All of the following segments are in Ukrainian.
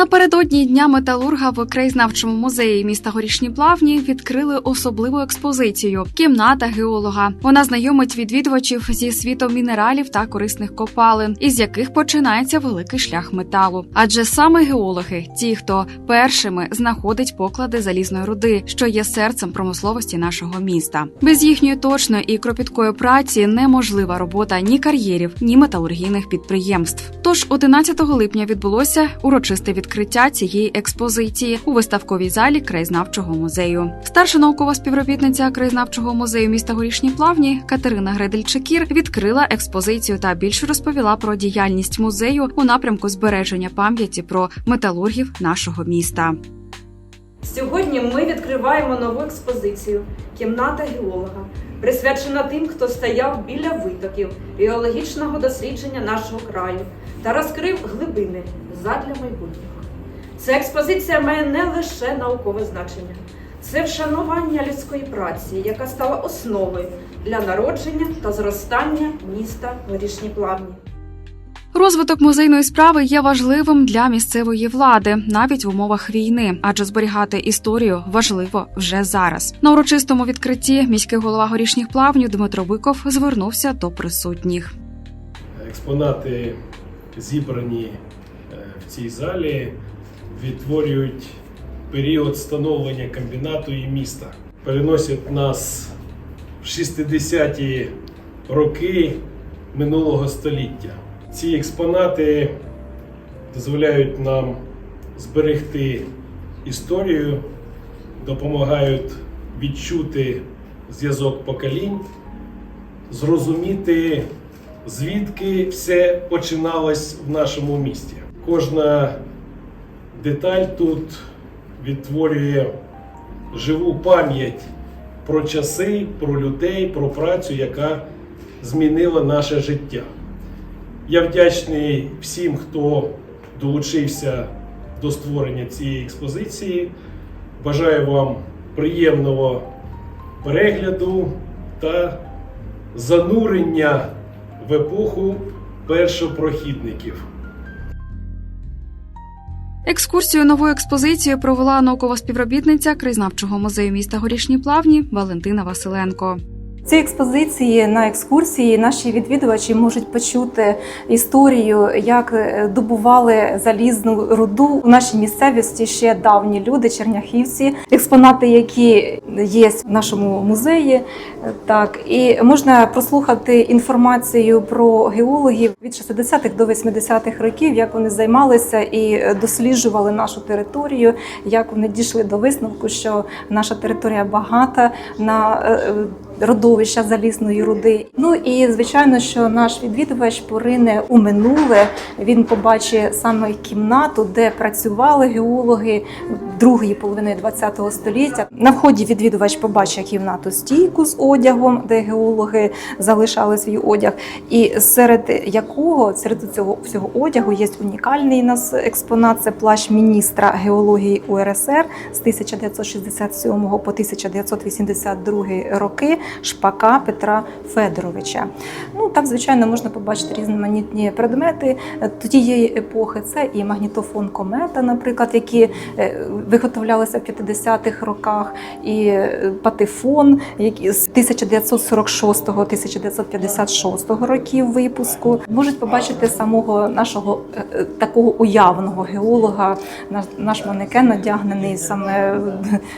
Напередодні дня металурга в краєзнавчому музеї міста Горішні Плавні відкрили особливу експозицію кімната геолога. Вона знайомить відвідувачів зі світом мінералів та корисних копалин, із яких починається великий шлях металу. Адже саме геологи, ті, хто першими знаходить поклади залізної руди, що є серцем промисловості нашого міста. Без їхньої точної і кропіткої праці неможлива робота ні кар'єрів, ні металургійних підприємств. Тож 11 липня відбулося урочисте відкриття цієї експозиції у виставковій залі краєзнавчого музею. Старша наукова співробітниця краєзнавчого музею міста Горішні Плавні Катерина Гредельчекір відкрила експозицію та більше розповіла про діяльність музею у напрямку збереження пам'яті про металургів нашого міста. Сьогодні ми відкриваємо нову експозицію Кімната геолога, присвячена тим, хто стояв біля витоків геологічного дослідження нашого краю та розкрив глибини задля майбутнього. Ця експозиція має не лише наукове значення, це вшанування людської праці, яка стала основою для народження та зростання міста Горішні Плавні. Розвиток музейної справи є важливим для місцевої влади навіть в умовах війни, адже зберігати історію важливо вже зараз. На урочистому відкритті міський голова горішніх плавнів Дмитро Биков звернувся до присутніх. Експонати, зібрані е, в цій залі, відтворюють період становлення комбінату і міста. Переносять нас в 60-ті роки минулого століття. Ці експонати дозволяють нам зберегти історію, допомагають відчути зв'язок поколінь, зрозуміти, звідки все починалось в нашому місті. Кожна деталь тут відтворює живу пам'ять про часи, про людей, про працю, яка змінила наше життя. Я вдячний всім, хто долучився до створення цієї експозиції. Бажаю вам приємного перегляду та занурення в епоху першопрохідників. Екскурсію новою експозицією провела наукова співробітниця краєзнавчого музею міста Горішні Плавні Валентина Василенко. Ці експозиції на екскурсії наші відвідувачі можуть почути історію, як е, добували залізну руду у нашій місцевості ще давні люди, черняхівці, експонати, які є в нашому музеї. Так і можна прослухати інформацію про геологів від 60-х до 80-х років, як вони займалися і досліджували нашу територію, як вони дійшли до висновку, що наша територія багата на е, е, родовища залізної руди. Ну і звичайно, що наш відвідувач порине у минуле. Він побачить саме кімнату, де працювали геологи другої половини ХХ століття. На вході відвідувач побачить кімнату стійку з одягом, де геологи залишали свій одяг, і серед якого серед цього всього одягу є унікальний нас експонат. Це плащ міністра геології УРСР з 1967 по 1982 роки шпака Петра Федоровича. Ну там, звичайно, можна побачити різноманітні предмети тієї епохи. Це і магнітофон комета, наприклад, які е, виготовлялися в 50-х роках, і е, патефон, який з 1946-1956 років випуску. Можуть побачити самого нашого е, такого уявного геолога. Наш, манекен надягнений саме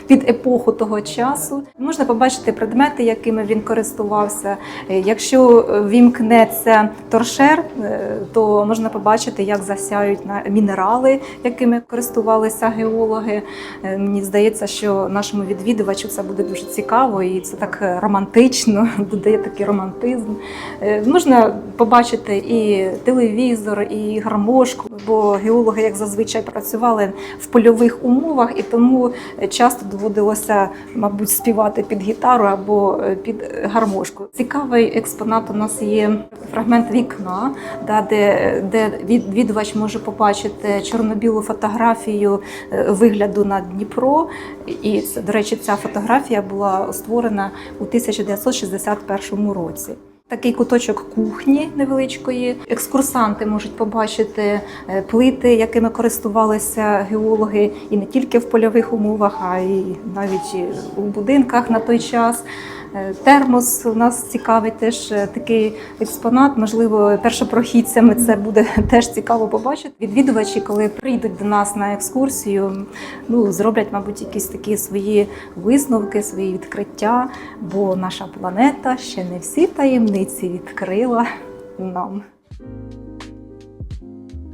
під епоху того часу. Можна побачити предмети, якими він користувався. Е, Якщо вімкнеться торшер, е, то можна побачити, як засяють мінерали, якими користувалися геологи. Е, Мені здається, що нашому відвідувачу це буде дуже цікаво і це так е, романтично, додає такий романтизм. Е, Можна побачити і телевізор, і гармошку, бо геологи, як зазвичай, працювали в польових умовах, і тому часто доводилося, мабуть, співати під гітару або е, під гармошку. Цікавий експонат у нас є фрагмент вікна, де, де відвідувач може побачити чорно-білу фотографію е, вигляду на Дніпро. І до речі, ця фотографія була створена у 1961 році. Такий куточок кухні невеличкої. Екскурсанти можуть побачити е, плити, якими користувалися геологи, і не тільки в польових умовах, а й навіть у будинках на той час. Е, Термос у нас цікавий теж е, такий експонат. Можливо, першопрохідцями це буде теж цікаво побачити. Відвідувачі, коли прийдуть до нас на екскурсію, ну зроблять, мабуть, якісь такі свої висновки, свої відкриття, бо наша планета ще не всі таємниці відкрила нам.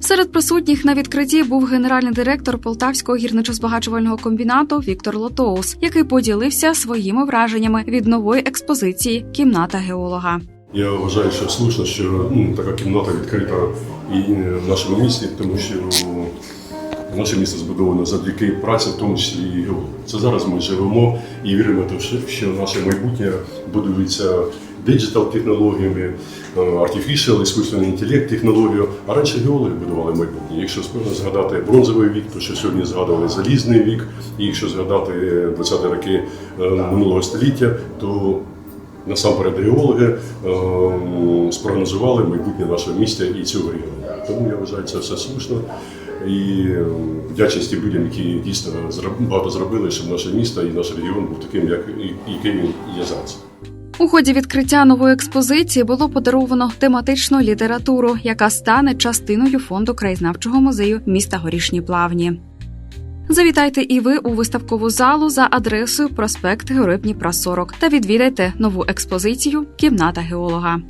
Серед присутніх на відкритті був генеральний директор Полтавського гірничо-збагачувального комбінату Віктор Лотоус, який поділився своїми враженнями від нової експозиції Кімната геолога. Я вважаю, що слушно, що ну, така кімната відкрита і в нашому місті, тому що ну, наше місто збудовано завдяки праці, в тому числі і геологів. Це зараз ми живемо і віримо, в те, що- наше майбутнє будується диджитал технологіями, е, artificial, іскусственний інтелект технологію. А раніше геологи будували майбутнє. Якщо згадати бронзовий вік, то що сьогодні згадували залізний вік, і якщо згадати 20-ті роки е, минулого століття, то насамперед геологи е, спрогнозували майбутнє нашого міста і цього регіону. Тому я вважаю це все слушно. І вдячність людям, які дійсно багато зробили, щоб наше місто і наш регіон був таким, як який він є зараз. У ході відкриття нової експозиції було подаровано тематичну літературу, яка стане частиною фонду краєзнавчого музею міста Горішні Плавні. Завітайте і ви у виставкову залу за адресою проспект Героїв Дніпра 40 та відвідайте нову експозицію Кімната геолога.